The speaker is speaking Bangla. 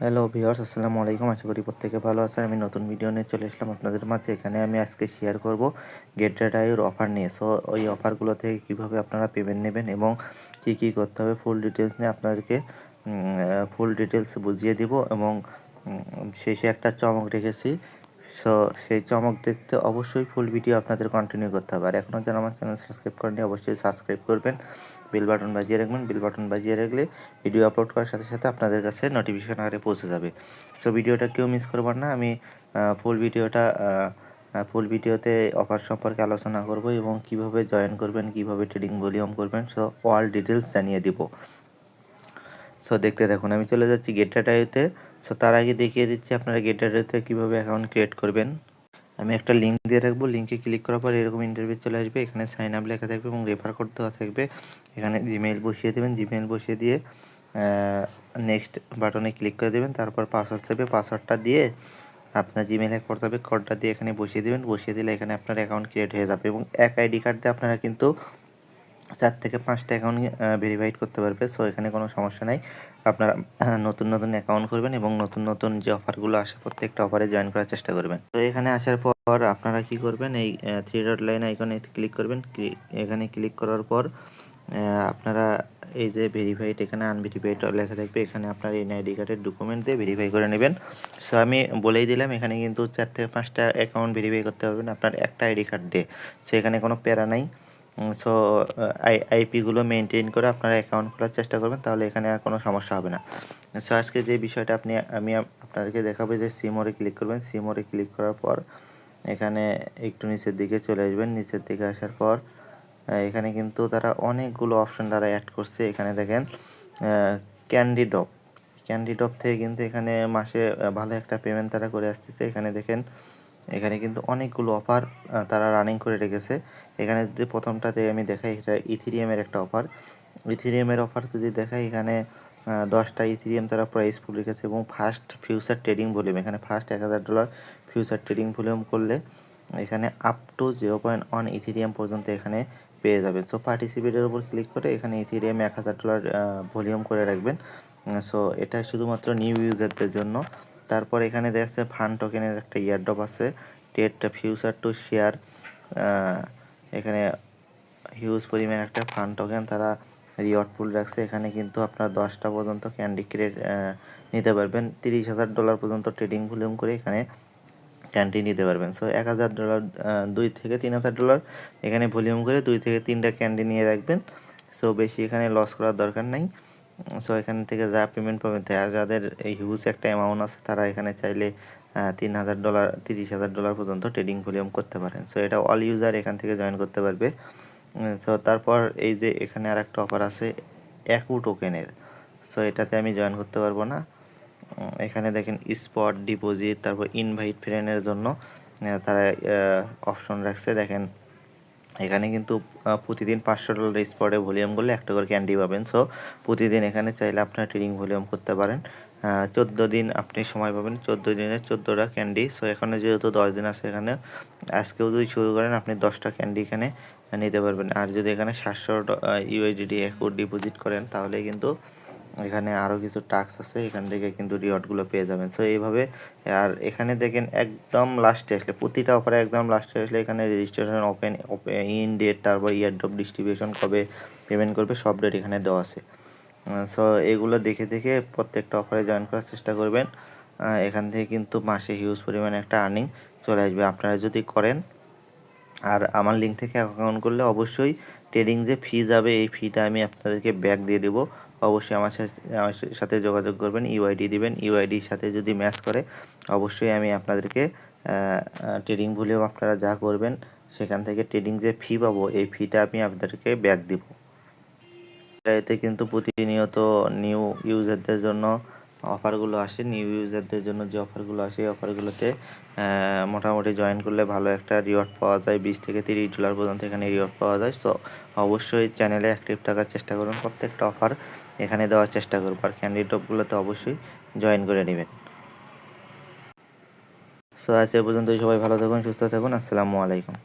হ্যালো ভিউয়ার্স আসসালামু আলাইকুম। আশা করি প্রত্যেকে ভালো আছেন। আমি নতুন ভিডিও নিয়ে চলে এসলাম আপনাদের মাঝে। এখানে আমি আজকে শেয়ার করব গেট আইয়ের অফার নিয়ে। সো ওই অফারগুলো থেকে কীভাবে আপনারা পেমেন্ট নেবেন এবং কি কি করতে হবে ফুল ডিটেলস নিয়ে আপনাদেরকে ফুল ডিটেলস বুঝিয়ে দিব এবং শেষে একটা চমক রেখেছি। সো সেই চমক দেখতে অবশ্যই ফুল ভিডিও আপনাদের কন্টিনিউ করতে হবে। আর এখনও যারা আমার চ্যানেল সাবস্ক্রাইব করেনি অবশ্যই সাবস্ক্রাইব করবেন। বেল বাটন বাজিয়ে রাখবেন, বেল বাটন বাজিয়ে রাখলে ভিডিও আপলোড করার সাথে সাথে আপনাদের কাছে নোটিফিকেশান আরে পৌঁছে যাবে। সো ভিডিওটা কেউ মিস করবেন না, আমি ফুল ভিডিওটা ফুল ভিডিওতে অফার সম্পর্কে আলোচনা করব এবং কীভাবে জয়েন করবেন, কীভাবে ট্রেডিং ভলিউম করবেন সো অল ডিটেলস জানিয়ে দিব। সো দেখতে দেখুন আমি চলে যাচ্ছি গেট ডাটাতে সো তার আগে দেখিয়ে দিচ্ছি আপনারা গেট ডাটাতে কীভাবে অ্যাকাউন্ট ক্রিয়েট করবেন। আমি একটা লিঙ্ক দিয়ে রাখব। লিঙ্কে ক্লিক করার পর এরকম ইন্টারভিউ চলে আসবে। এখানে সাইন আপ লেখা থাকবে এবং রেফার কোড দেওয়া থাকবে। এখানে জিমেইল বসিয়ে দেবেন। জিমেইল বসিয়ে দিয়ে নেক্সট বাটনে ক্লিক করে দেবেন। তারপর পাসওয়ার্ড থাকবে। পাসওয়ার্ডটা দিয়ে আপনার জিমেল হ্যাক করতে হবে। কোডটা দিয়ে এখানে বসিয়ে দেবেন। বসিয়ে দিলে এখানে আপনার অ্যাকাউন্ট ক্রিয়েট হয়ে যাবে এবং এক আইডি কার্ড দিয়ে আপনারা কিন্তু চার থেকে পাঁচটা অ্যাকাউন্ট ভেরিফাইড করতে পারবে। সো এখানে কোনো সমস্যা নাই। আপনারা নতুন নতুন অ্যাকাউন্ট করবেন এবং নতুন নতুন যে অফারগুলো আসে, প্রত্যেকটা অফারে জয়েন করার চেষ্টা করবেন। তো, এখানে আসার পর আপনারা কি করবেন? এই থ্রি ডট লাইন আইকনে ক্লিক করবেন। এখানে ক্লিক করার পর আপনারা এই যে ভেরিফাইড এখানে আনভেরিফাইড লেখা থাকবে। এখানে আপনার এনআইডি কার্ডের ডকুমেন্ট দিয়ে ভেরিফাই করে নেবেন। সো আমি বলেই দিলাম, এখানে কিন্তু চার থেকে পাঁচটা অ্যাকাউন্ট ভেরিফাই করতে পারবেন আপনার একটা আইডি কার্ড দিয়ে। সো এখানে কোনো প্যারা নাই। সো আই আইপিগুলো মেনটেন করে আপনারা অ্যাকাউন্ট খোলার চেষ্টা করবেন, তাহলে এখানে আর কোনো সমস্যা হবে না। সো আজকে যে বিষয়টা আপনি, আমি আপনাদেরকে দেখাবো যে সিমোরে ক্লিক করবেন সিমোরে ক্লিক করার পর এখানে একটু নিচের দিকে চলে আসবেন, নিচের দিকে আসার পর এখানে কিন্তু তারা অনেকগুলো অপশন তারা অ্যাড করছে। এখানে দেখেন ক্যান্ডি ডপ ক্যান্ডি ডপ থেকে কিন্তু এখানে মাসে ভালো একটা পেমেন্ট তারা করে আসতেছে। এখানে দেখেন এখানে কিন্তু অনেকগুলো অফার তারা রানিং করে রেখেছে। এখানে যদি প্রথমটাতে আমি দেখাই, এটা ইথিরিয়ামের একটা অফার ইথিরিয়ামের অফার যদি দেখাই, এখানে দশটা ইথিরিয়াম তারা প্রাইস ফুল রেখেছে এবং ফার্স্ট ফিউচার ট্রেডিং ভলিউম এখানে ফার্স্ট এক হাজার ডলার ফিউচার ট্রেডিং ভলিউম করলে এখানে up to zero point one Ethereum পর্যন্ত এখানে পেয়ে যাবেন। সো পার্টিসিপেটের উপর ক্লিক করে এখানে ইথিরিয়াম এক হাজার ডলার ভলিউম করে রাখবেন। সো এটা শুধুমাত্র নিউ ইউজারদের জন্য। তারপর এখানে দেখছে ফান টোকেনের একটা ইয়ারডপ আছে টেট ফিউচার টু শেয়ার এখানে হিউজ পরিমাণ একটা ফান টোকেন তারা রিওয়ার্ড পুল রাখছে। এখানে কিন্তু আপনার দশটা পর্যন্ত ক্যান্ডি ক্রেড নিতে পারবেন। তিরিশ হাজার ডলার পর্যন্ত ট্রেডিং ভলিউম করে এখানে ক্যান্ডি নিতে পারবেন। সো এক হাজার ডলার দুই থেকে তিন হাজার ডলার এখানে ভলিউম করে দুই থেকে তিনটা ক্যান্ডি নিয়ে রাখবেন। সো বেশি এখানে লস করার দরকার নাই। সো এখান থেকে যা পেমেন্ট পাবেন আর যাদের এই হিউজ একটা অ্যামাউন্ট আছে, তারা এখানে চাইলে তিন হাজার ডলার তিরিশ হাজার ডলার পর্যন্ত ট্রেডিং ভলিউম করতে পারেন। সো এটা অল ইউজার এখান থেকে জয়েন করতে পারবে। সো তারপর এই যে এখানে আর একটা অফার আছে একু টোকেনের সো এটাতে আমি জয়েন করতে পারব না। এখানে দেখেন স্পট ডিপোজিট তারপর ইনভাইট ফ্রেন্ডের জন্য তারা অপশন রাখছে। দেখেন এখানে কিন্তু প্রতিদিন পাঁচশো ডলার স্পটে ভলিউম করলে একটা করে ক্যান্ডি পাবেন। সো প্রতিদিন এখানে চাইলে আপনার ট্রেডিং ভলিউম করতে পারেন। চোদ্দ দিন আপনি সময় পাবেন। চোদ্দ দিনে চোদ্দোটা ক্যান্ডি সো এখানে যেহেতু দশ দিন আছে এখানে, আজকেও যদি শুরু করেন, আপনি দশটা ক্যান্ডি এখানে নিতে পারবেন। আর যদি এখানে সাতশো ইউএইচডি অ্যাকাউন্ট ডিপোজিট করেন, তাহলে কিন্তু এখানে আরও কিছু টাক্স আছে, এখান থেকে কিন্তু রিওয়ার্ডগুলো পেয়ে যাবেন। সো এইভাবে, আর এখানে দেখেন একদম লাস্টে আসলে, প্রতিটা অফারে একদম লাস্টে আসলে এখানে রেজিস্ট্রেশন ওপেন ইন ডেট তারপর ইয়ারড্রপ ডিস্ট্রিবিউশন কবে পেমেন্ট করবে, সব ডেট এখানে দেওয়া আছে। সো এগুলো দেখে দেখে প্রত্যেকটা অফারে জয়েন করার চেষ্টা করবেন। এখান থেকে কিন্তু মাসে হিউজ পরিমাণে একটা আর্নিং চলে আসবে। আপনারা যদি করেন, আর আমার লিঙ্ক থেকে অ্যাকাউন্ট করলে অবশ্যই ট্রেডিং যে ফি যাবে, এই ফিটা আমি আপনাদেরকে ব্যাক দিয়ে দেবো। অবশ্যই আমার সাথে আমার সাথে যোগাযোগ করবেন ইউআইডি দিবেন ইউআইডির সাথে যদি ম্যাচ করে, অবশ্যই আমি আপনাদেরকে ট্রেডিং ভুলেও আপনারা যা করবেন, সেখান থেকে ট্রেডিং যে ফি পাবো, এই ফিটা আমি আপনাদেরকে ব্যাক দিব। এতে কিন্তু প্রতিনিয়ত নিউ ইউজারদের জন্য অফারগুলো আসে নিউ ইউজারদের জন্য যে অফারগুলো আসে, এই অফারগুলোতে মোটামুটি জয়েন করলে ভালো একটা রিওয়ার্ড পাওয়া যায়। বিশ থেকে তিরিশ ডলার পর্যন্ত এখানে রিওয়ার্ড পাওয়া যায়। তো অবশ্যই চ্যানেলে অ্যাক্টিভ থাকার চেষ্টা করুন। প্রত্যেকটা অফার এখানে দেওয়ার চেষ্টা করব আর ক্যান্ডিডেটগুলোতে অবশ্যই জয়েন করে নেবেন। সো আজ এ পর্যন্ত সবাই ভালো থাকুন, সুস্থ থাকুন। আসসালামু আলাইকুম।